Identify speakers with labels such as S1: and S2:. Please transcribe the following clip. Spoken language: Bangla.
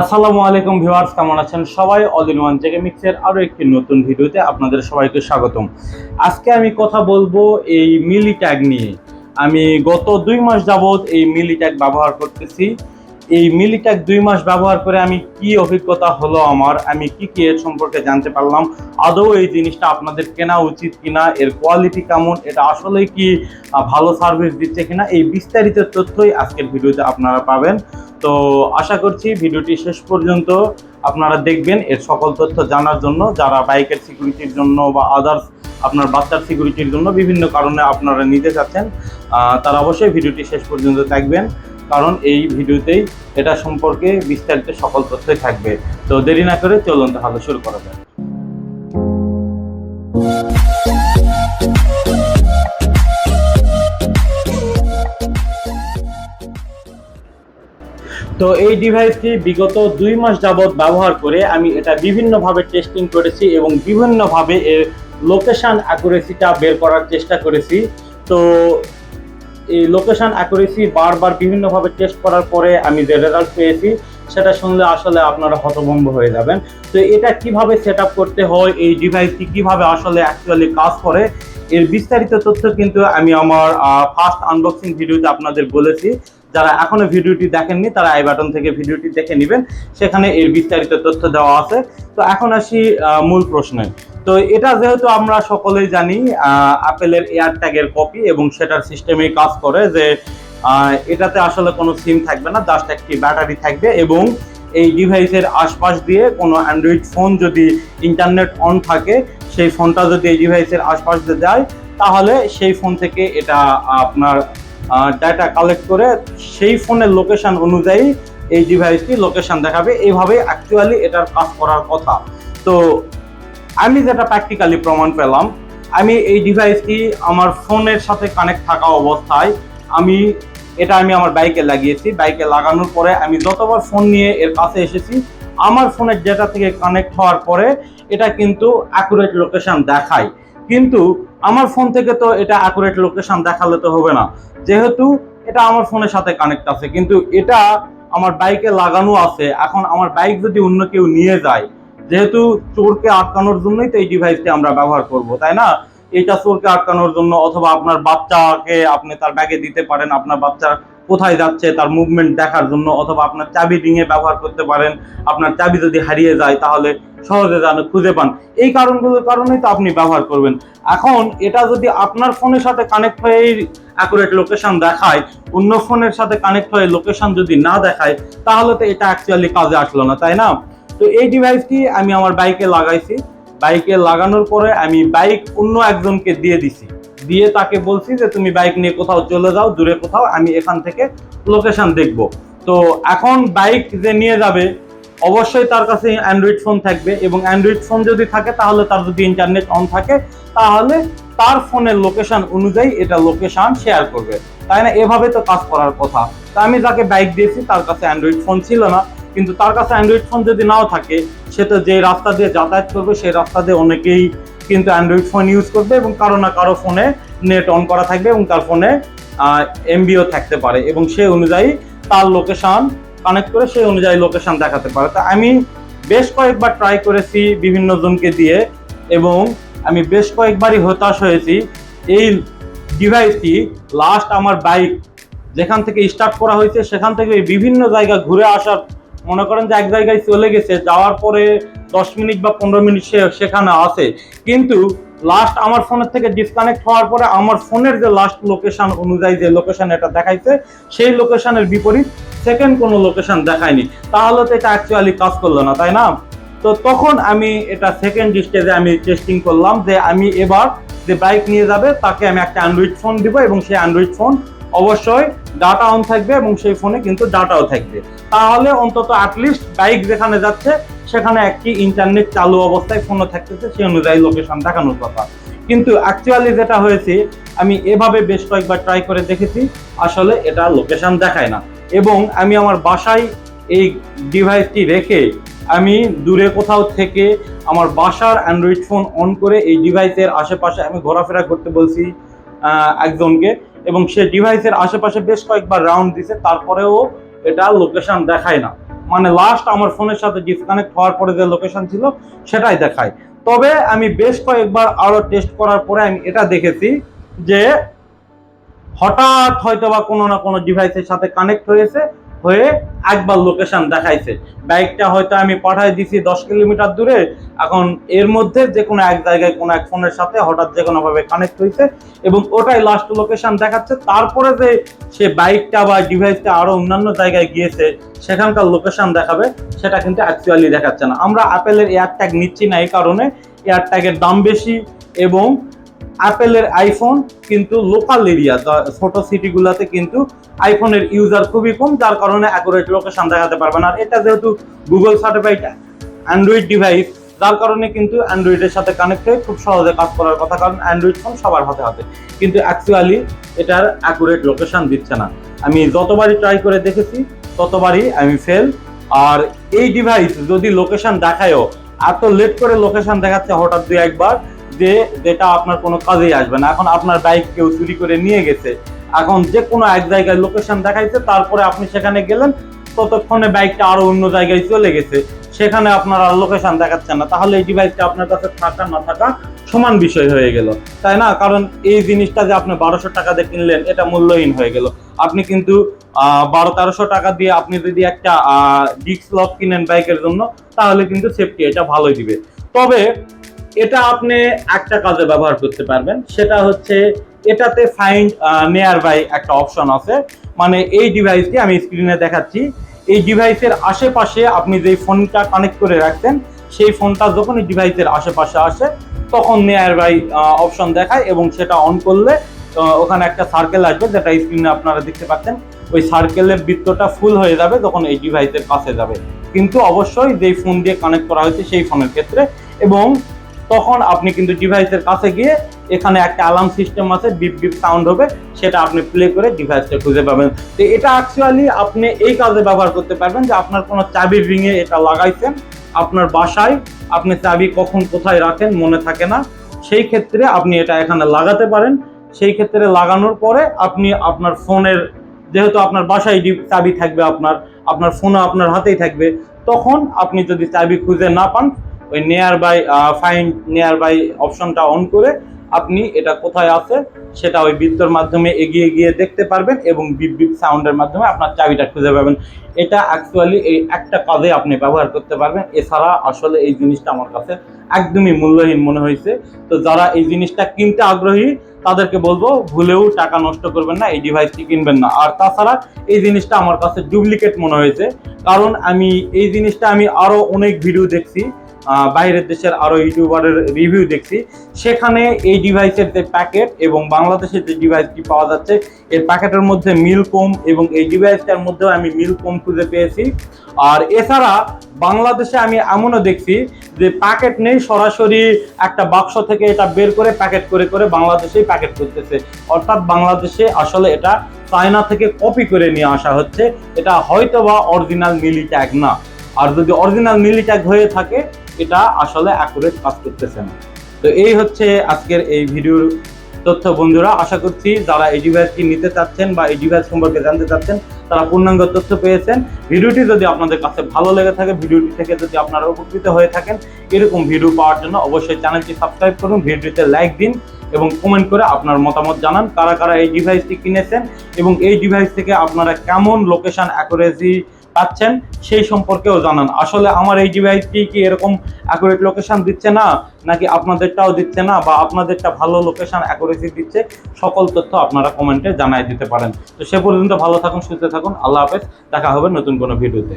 S1: আসসালামু আলাইকুম ভিউয়ার্স, কেমন আছেন সবাই? অল ইন ওয়ান জেগে মিক্সের আরও একটি নতুন ভিডিওতে আপনাদের সবাইকে স্বাগতম। আজকে আমি কথা বলব এই মিলি ট্যাগ নিয়ে। আমি গত দুই মাস যাবৎ এই মিলি ট্যাগ ব্যবহার করতেছি। এই মিলি ট্যাগ দুই মাস ব্যবহার করে আমি কি অভিজ্ঞতা হলো আমার, আমি কি কি এর সম্পর্কে জানতে পারলাম, আদৌ এই জিনিসটা আপনাদের কেনা উচিত কিনা, এর কোয়ালিটি কেমন, এটা আসলে কি ভালো সার্ভিস দিচ্ছে কিনা, এই বিস্তারিত তথ্যই আজকের ভিডিওতে আপনারা পাবেন। তো আশা করছি ভিডিওটি শেষ পর্যন্ত আপনারা দেখবেন এর সকল তথ্য জানার জন্য, যারা বাইকের সিকিউরিটির জন্য বা আদার্স আপনার বাচ্চার সিকিউরিটির জন্য বিভিন্ন কারণে আপনারা নিতে চাচ্ছেন তারা অবশ্যই ভিডিওটি শেষ পর্যন্ত দেখবেন। কারণ এই ভিডিওতেই এটা সম্পর্কে বিস্তারিত সকল তথ্যই থাকবে। তো দেরি না করে চলুন তাহলে শুরু করা যাক। তো এই ডিভাইসটি বিগত দুই মাস যাবৎ ব্যবহার করে আমি এটা বিভিন্নভাবে টেস্টিং করেছি এবং বিভিন্নভাবে এর লোকেশন অ্যাকুরেসিটা বের করার চেষ্টা করেছি। তো এই লোকেশন অ্যাকুরেসি বারবার বিভিন্নভাবে টেস্ট করার পরে আমি যে রেজাল্ট পেয়েছি, সেটা শুনলে আসলে আপনারা হতভম্ব হয়ে যাবেন। তো এটা কীভাবে সেট করতে হয়, এই ডিভাইসটি কীভাবে আসলে অ্যাকচুয়ালি কাজ করে, এর বিস্তারিত তথ্য কিন্তু আমি আমার ফার্স্ট আনবক্সিং ভিডিওতে আপনাদের বলেছি। যারা এখনও ভিডিওটি দেখেননি, তারা আই বাটন থেকে ভিডিওটি দেখে নেবেন। সেখানে এর বিস্তারিত তথ্য দেওয়া আছে। তো এখন আসি মূল প্রশ্নে। তো এটা যেহেতু আমরা সকলেই জানি অ্যাপেলের এয়ার ট্যাগের কপি এবং সেটার সিস্টেমেই কাজ করে যে এটাতে আসলে কোনো সিম থাকবে না জাস্ট একটি ব্যাটারি থাকবে এবং এই ডিভাইসের আশপাশ দিয়ে কোনো অ্যান্ড্রয়েড ফোন যদি ইন্টারনেট অন থাকে, সেই ফোনটা যদি এই ডিভাইসের আশপাশ দিয়ে যায়, তাহলে সেই ফোন থেকে এটা আপনার ডাটা কালেক্ট করে সেই ফোনের লোকেশন অনুযায়ী এই ডিভাইসটি লোকেশন দেখাবে। এইভাবে অ্যাকচুয়ালি এটার কাজ করার কথা। তো আমি যেটা প্র্যাকটিক্যালি প্রমাণ পেলাম, আমি এই ডিভাইসটি আমার ফোনের সাথে কানেক্ট থাকা অবস্থায় আমি, এটা আমি আমার বাইকে লাগিয়েছি। বাইকে লাগানোর পরে আমি যতবার ফোন নিয়ে এর কাছে এসেছি, আমার ফোনের ডেটা থেকে কানেক্ট হওয়ার পরে এটা কিন্তু অ্যাকুরেট লোকেশান দেখায়। কিন্তু আমার ফোন থেকে তো এটা অ্যাকুরেট লোকেশান দেখালে তো হবে না। যেহেতু এটা আমার ফোনের সাথে কানেক্ট আছে, কিন্তু এটা আমার বাইকে লাগানো আছে। এখন আমার বাইক যদি অন্য কেউ নিয়ে যায় যেহেতু চোরকে আটকানোর জন্যই তো এই ডিভাইসটি আমরা ব্যবহার করব, তাই না? এটা চোরকে আটকানোর জন্য অথবা আপনার বাচ্চাকে আপনি তার ব্যাগে দিতে পারেন, আপনার বাচ্চা কোথায় যাচ্ছে, তার মুভমেন্ট দেখার জন্য অথবা আপনার চাবি রিংয়ে ব্যবহার করতে পারেন, আপনার চাবি যদি হারিয়ে যায় তাহলে সহজে যেন খুঁজে পান। এই কারণগুলোর কারণেই তো আপনি ব্যবহার করবেন। এখন এটা যদি আপনার ফোনের সাথে কানেক্ট হয়ে অ্যাকুরেট লোকেশন দেখায়, অন্য ফোনের সাথে কানেক্ট হয়ে লোকেশন যদি না দেখায়, তাহলে তো এটা অ্যাকচুয়ালি কাজে আসলো না, তাই না? তো এই ডিভাইসটি আমি আমার বাইকে লাগাইছি। বাইকে লাগানোর পরে আমি বাইক অন্য একজনকে দিয়ে দিছি। দিয়ে তাকে বলছি যে, তুমি বাইক নিয়ে কোথাও চলে যাও, দূরে কোথাও, আমি এখান থেকে লোকেশন দেখব। তো এখন বাইক যে নিয়ে যাবে, অবশ্যই তার কাছে অ্যান্ড্রয়েড ফোন থাকবে এবং অ্যান্ড্রয়েড ফোন যদি থাকে, তাহলে তার যদি ইন্টারনেট অন থাকে, তাহলে তার ফোনের লোকেশন অনুযায়ী এটা লোকেশন শেয়ার করবে। তাই না? এভাবে তো কাজ করার কথা। তা আমি যাকে বাইক দিয়েছি, তার কাছে অ্যান্ড্রয়েড ফোন ছিল না। কিন্তু তার কাছে অ্যান্ড্রয়েড ফোন যদি নাও থাকে, সে তো যে রাস্তা দিয়ে যাতায়াত করবে, সেই রাস্তা দিয়ে অনেকেই কিন্তু অ্যান্ড্রয়েড ফোন ইউজ করবে এবং কারও না কারও ফোনে নেট অন করা থাকবে এবং তার ফোনে এমবিও থাকতে পারে এবং সেই অনুযায়ী তার লোকেশন কানেক্ট করে সেই অনুযায়ী লোকেশন দেখাতে পারে। তা আমি বেশ কয়েকবার ট্রাই করেছি বিভিন্ন জনকে দিয়ে এবং আমি বেশ কয়েকবারই হতাশ হয়েছি। এই ডিভাইসটি লাস্ট আমার বাইক যেখান থেকে স্টার্ট করা হয়েছে, সেখান থেকে বিভিন্ন জায়গা ঘুরে আসার মনে করেন যে এক জায়গায় চলে গেছে, যাওয়ার পরে দশ মিনিট বা পনেরো মিনিট সে সেখানে আছে। কিন্তু লাস্ট আমার ফোনের থেকে ডিসকানেক্ট হওয়ার পরে আমার ফোনের যে লাস্ট লোকেশন অনুযায়ী যে লোকেশন এটা দেখাইছে, সেই লোকেশনের বিপরীত সেকেন্ড কোনো লোকেশন দেখায়নি। তাহলে তো এটা অ্যাকচুয়ালি কাজ করল না, তাই না? তো তখন আমি এটা সেকেন্ড স্টেজে আমি টেস্টিং করলাম যে আমি এবার যে বাইক নিয়ে যাবে, তাকে আমি একটা অ্যান্ড্রয়েড ফোন দিব এবং সেই অ্যান্ড্রয়েড ফোন অবশ্যই ডাটা অন থাকবে এবং সেই ফোনে কিন্তু ডাটাও থাকবে। তাহলে অন্তত অ্যাটলিস্ট বাইক যেখানে যাচ্ছে, সেখানে একটি ইন্টারনেট চালু অবস্থায় ফোনও থাকতেছে, সেই অনুযায়ী লোকেশন দেখানোর কথা। কিন্তু অ্যাকচুয়ালি যেটা হয়েছে, আমি এভাবে বেশ কয়েকবার ট্রাই করে দেখেছি, আসলে এটা লোকেশন দেখায় না। এবং আমি আমার বাসায় এই ডিভাইসটি রেখে আমি দূরে কোথাও থেকে আমার বাসার অ্যান্ড্রয়েড ফোন অন করে এই ডিভাইসের আশেপাশে আমি ঘোরাফেরা করতে বলছি একজনকে। এবং সে ডিভাইসের আশেপাশে বেশ কয়েকবার রাউন্ড দিছে, তারপরেও এটা লোকেশন দেখায় না। মানে লাস্ট আমার ফোনের সাথে ডিসকানেক্ট হওয়ার পরে যে লোকেশন ছিল, সেটাই দেখায়। তবে আমি বেশ কয়েকবার আরও টেস্ট করার পরে আমি এটা দেখেছি যে হঠাৎ হয়তো বা কোনো না কোনো ডিভাইসের সাথে কানেক্ট হয়েছে হয়ে একবার লোকেশন দেখাইছে। বাইকটা হয়তো আমি পাঠাই দিছি দশ কিলোমিটার দূরে, এখন এর মধ্যে যে কোনো এক জায়গায় কোনো এক ফোনের সাথে হঠাৎ যে কোনোভাবে কানেক্ট হয়েছে এবং ওটাই লাস্ট লোকেশন দেখাচ্ছে। তারপরে যে সে বাইকটা বা ডিভাইসটা আরও অন্যান্য জায়গায় গিয়েছে, সেখানকার লোকেশন দেখাবে, সেটা কিন্তু অ্যাকচুয়ালি দেখাচ্ছে না। আমরা অ্যাপেলের এয়ারট্যাগ নিচ্ছি না এই কারণে। এয়ারট্যাগের দাম বেশি এবং অ্যাপেলের আইফোন কিন্তু লোকাল এরিয়া ছোট সিটিগুলোতে কিন্তু আইফোনের ইউজার খুবই কম, যার কারণে অ্যাকুরেট লোকেশন দেখাতে পারবে না। আর এটা যেহেতু গুগল সার্টিফাইড অ্যান্ড্রয়েড ডিভাইস যার কারণে কিন্তু অ্যান্ড্রয়েডের সাথে কানেক্ট হয়ে খুব সহজে কাজ করার কথা, কারণ অ্যান্ড্রয়েড ফোন সবার হাতে হাতে। কিন্তু অ্যাকচুয়ালি এটার অ্যাকুরেট লোকেশন দিচ্ছে না। আমি যতবারই ট্রাই করে দেখেছি, ততবারই আমি ফেল আর এই ডিভাইস যদি লোকেশন দেখায়ও, এত লেট করে লোকেশন দেখাচ্ছে হঠাৎ দুই একবার যে যেটা আপনার কোনো কাজেই আসবে না। এখন আপনার বাইক কেউ চুরি করে নিয়ে গেছে। এখন যে কোনো এক জায়গায় লোকেশন দেখাইছে, তারপরে আপনি সেখানে গেলেন, ততক্ষণে বাইকটা আরও অন্য জায়গায় চলে গেছে। সেখানে আপনার আর লোকেশন দেখাচ্ছেন না। তাহলে এই ডিভাইসটা আপনার কাছে থাকা না থাকা সমান বিষয় হয়ে গেল। তাই না? কারণ এই জিনিসটা যে আপনি বারোশো টাকা দিয়ে কিনলেন, এটা মূল্যহীন হয়ে গেল। আপনি কিন্তু বারো, তেরোশো টাকা দিয়ে আপনি যদি একটা ডিস্ক লক কিনেন বাইকের জন্য, তাহলে কিন্তু সেফটি এটা ভালোই দিবে। তবে এটা আপনি একটা কাজে ব্যবহার করতে পারবেন। সেটা হচ্ছে এটাতে ফাইন্ড নেয়ার বাই একটা অপশন আছে। মানে এই ডিভাইসটি আমি স্ক্রিনে দেখাচ্ছি। এই ডিভাইসের আশেপাশে আপনি যে ফোনটা কানেক্ট করে রাখতেন সেই ফোনটা যখন এই ডিভাইসের আশেপাশে আসে, তখন নেয়ার বাই অপশন দেখায় এবং সেটা অন করলে ওখানে একটা সার্কেল আসবে যেটা স্ক্রিনে আপনারা দেখতে পাচ্ছেন। ওই সার্কেলের বৃত্তটা ফুল হয়ে যাবে যখন এই ডিভাইসের কাছে যাবে। কিন্তু অবশ্যই যেই ফোন দিয়ে কানেক্ট করা হয়েছে সেই ফোনের ক্ষেত্রে এবং তখন আপনি কিন্তু ডিভাইসের কাছে গিয়ে এখানে একটা অ্যালার্ম সিস্টেম আছে বিপ বিপ সাউন্ড হবে, সেটা আপনি প্লে করে ডিভাইসটা খুঁজে পাবেন। তো এটা অ্যাকচুয়ালি আপনি এই কাজে ব্যবহার করতে পারবেন যে আপনার কোনো চাবি রিংয়ে এটা লাগাইছেন, আপনার বাসায় আপনি চাবি কখন কোথায় রাখেন মনে থাকে না। সেই ক্ষেত্রে আপনি এটা এখানে লাগাতে পারেন। সেই ক্ষেত্রে লাগানোর পরে আপনি আপনার ফোনের, যেহেতু আপনার বাসায় চাবি থাকবে আপনার আপনার ফোনও আপনার হাতেই থাকবে, তখন আপনি যদি চাবি খুঁজে না পান ওই nearby fine nearby অপশনটা অন করে আপনি এটা কোথায় আছে সেটা ওই বৃত্তর মাধ্যমে এগিয়ে গিয়ে দেখতে পারবেন এবং বিপ বিপ সাউন্ডের মাধ্যমে আপনার চাবিটা খুঁজে পাবেন। এটা অ্যাকচুয়ালি এই একটা কাজে আপনি ব্যবহার করতে পারবেন। এছাড়া আসলে এই জিনিসটা আমার কাছে একদমই মূল্যহীন মনে হয়েছে। তো যারা এই জিনিসটা কিনতে আগ্রহী, তাদেরকে বলব, ভুলেও টাকা নষ্ট করবেন না, এই ডিভাইসটি কিনবেন না। আর তাছাড়া এই জিনিসটা আমার কাছে ডুপ্লিকেট মনে হয়েছে। কারণ আমি এই জিনিসটা আমি আরও অনেক ভিডিও দেখছি। বাইরের দেশের আরও ইউটিউবারের রিভিউ দেখছি। সেখানে এই ডিভাইসের যে প্যাকেট এবং বাংলাদেশের যে ডিভাইসটি পাওয়া যাচ্ছে এর প্যাকেটের মধ্যে মিল কম এবং এই ডিভাইসটার মধ্যেও আমি মিল কম খুঁজে পেয়েছি। আর এছাড়া বাংলাদেশে আমি এমনও দেখছি যে প্যাকেট নেই, সরাসরি একটা বাক্স থেকে এটা বের করে প্যাকেট করে করে বাংলাদেশেই প্যাকেট করতেছে। অর্থাৎ বাংলাদেশে আসলে এটা চায়না থেকে কপি করে নিয়ে আসা হচ্ছে। এটা হয়তো বা অরিজিনাল মিলি ট্যাগ না। আর যদি অরিজিনাল মিলি ট্যাগ হয়ে থাকে, এটা আসলে অ্যাকুরেট কাজ করতেছে না। তো এই হচ্ছে আজকের এই ভিডিওর তথ্য। বন্ধুরা, আশা করছি যারা এই ডিভাইসটি নিতে চাচ্ছেন বা এই ডিভাইস সম্পর্কে জানতে চাচ্ছেন, তারা পূর্ণাঙ্গ তথ্য পেয়েছেন। ভিডিওটি যদি আপনাদের কাছে ভালো লেগে থাকে, ভিডিওটি থেকে যদি আপনারা উপকৃত হয়ে থাকেন, এরকম ভিডিও পাওয়ার জন্য অবশ্যই চ্যানেলটি সাবস্ক্রাইব করুন, ভিডিওতে লাইক দিন এবং কমেন্ট করে আপনার মতামত জানান, কারা কারা এই ডিভাইসটি কিনেছেন এবং এই ডিভাইস থেকে আপনারা কেমন লোকেশন অ্যাকুরেসি পাচ্ছেন, সেই সম্পর্কেও জানান। আসলে আমার এই ডিভাইসটি কি এরকম অ্যাকুরেট লোকেশান দিচ্ছে না, নাকি আপনাদেরটাও দিচ্ছে না, বা আপনাদেরটা ভালো লোকেশান অ্যাকুরেসি দিচ্ছে, সকল তথ্য আপনারা কমেন্টে জানাই দিতে পারেন। তো সে পর্যন্ত ভালো থাকুন, সুস্থ থাকুন, আল্লাহ হাফেজ, দেখা হবে নতুন কোনো ভিডিওতে।